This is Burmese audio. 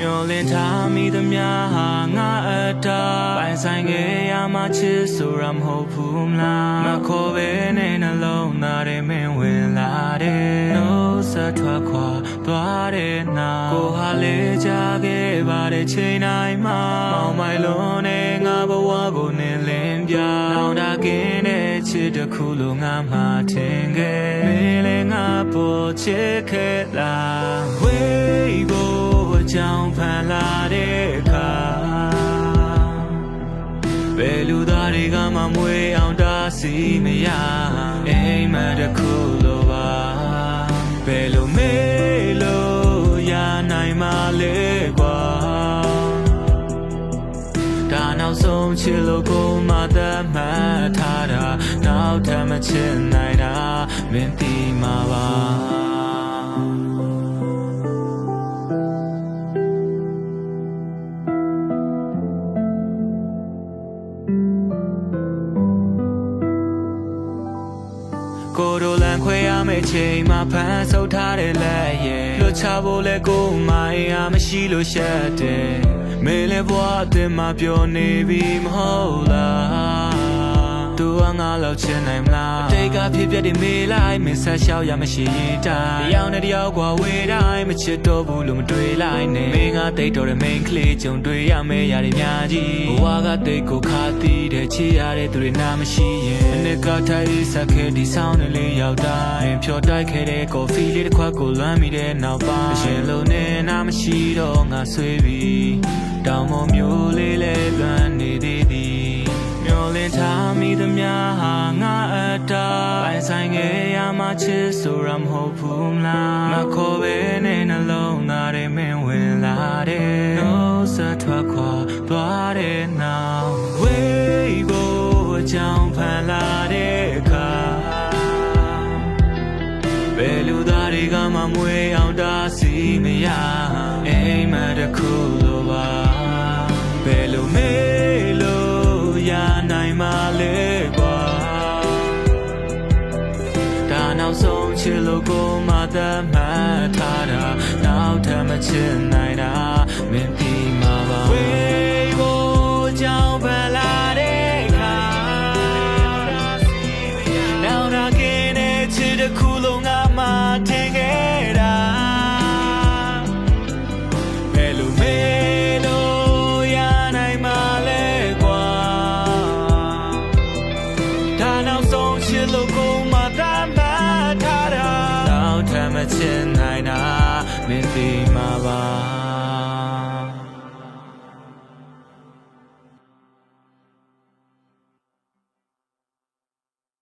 မျောလင်းထားမိသမျှဟာငါအတားပိုင်ဆိုင်ခဲ့ရမှချစ်ဆိုရမဟုတ်ဘူးမလားမခေါ်ပဲနဲ့နှလုံးသားထဲမင်းဝင်လာတယ်နှုတ်ဆက်ထွက်ခွာသွားတဲ့နောက်ကိုဟာလေကြခဲ့ပါတဲ့ချိန်တိုင်းမှာမောင်မိုင်လုံးနဲ့ငါဘဝကိုနင်းလင်းပြနောင်တကင်းတဲ့ချစ်တစ်ခုလိုငါမှထင်ခဲ့မင်းလည်းငါပေါ်ချစ်ခဲ့လား လူသားတွေကမှမွေးအောင်တားဆီးမရအိမ်မက်တစ်ခုလိုပါဘယ်လိုမေးလို့ရနိုင်မှလဲကွာဒါနောက်ဆုံးချစ်လို့ကိုမသတ်မှတ်ထားတာနောက်ထပ်မချစ်နိုင်တာမင်းသိမှာပါ ကိုယ်တို့လန်ခွဲရမယ့်ချိန်မှာဖန်ဆုပ်ထားတဲ့လက်ရဲ့လွတ်ချဖို့လဲကိုယ်မအင်အားမရှိလို့ရှက်တယ်မင်းလည်းဘွားအတင်မှာပြောနေပြီမဟုတ်လားသူက ငါလောက်ချင်နိုင်မလားအတိတ်ကဖြစ်ပျက်တွေမေးလိုက်မင်းဆက်လျှောက်ရမရှိရင်တိုင်းတယောက်နဲ့တယောက်ကွာဝေးတိုင်းမချစ်တော့ဘူးလို့မတွေးလိုက်နဲ့မင်းကတိတ်တော်တဲ့ main ကလေးကြုံတွေ့ရမယ့်ຢာတွေများကြီးဘဝကတိတ်ကိုခါတီးတဲ့ချစ်ရတဲ့သူတွေနာမရှိရင်အနစ်ကထိုင်ဆက်ခဲ့ဒီဆောင်းနဲ့လေးရောက်တိုင်းမင်းဖြော်တိုက်ခဲ့တဲ့ coffee လေးတစ်ခွက်ကိုလွမ်းမိတဲ့နောက်ပိုင်းအရှင်လုံးနဲ့နာမရှိတော့ငါဆွေးပြီးတောင်မမျိုးလေးလဲလွမ်းနေသေးသည်မျောလင်းထားမိသမျှဟာငါအ တားပိုင်ဆိုင်ခဲ့ရမှချစ်ဆိုရမဟုတ်ဘူးမလားမခေါ်ပဲနဲ့နှလုံးသားထဲမင်းဝင်လာတယ်နှုတ်ဆက်ထွက်ခွာသွားတဲ့နောက်ဝေးဖို့အကြောင်းဖန်လာတဲ့အခါဘယ်လူသားတွေကမှမွေးအောင်တားဆီးမရအိမ်မက်တစ်ခုလိုပါ ချစ်လို့ကိုမသတ်မှတ်ထားတာနောက်ထပ်မချစ်နိုင်တာမင်းသိ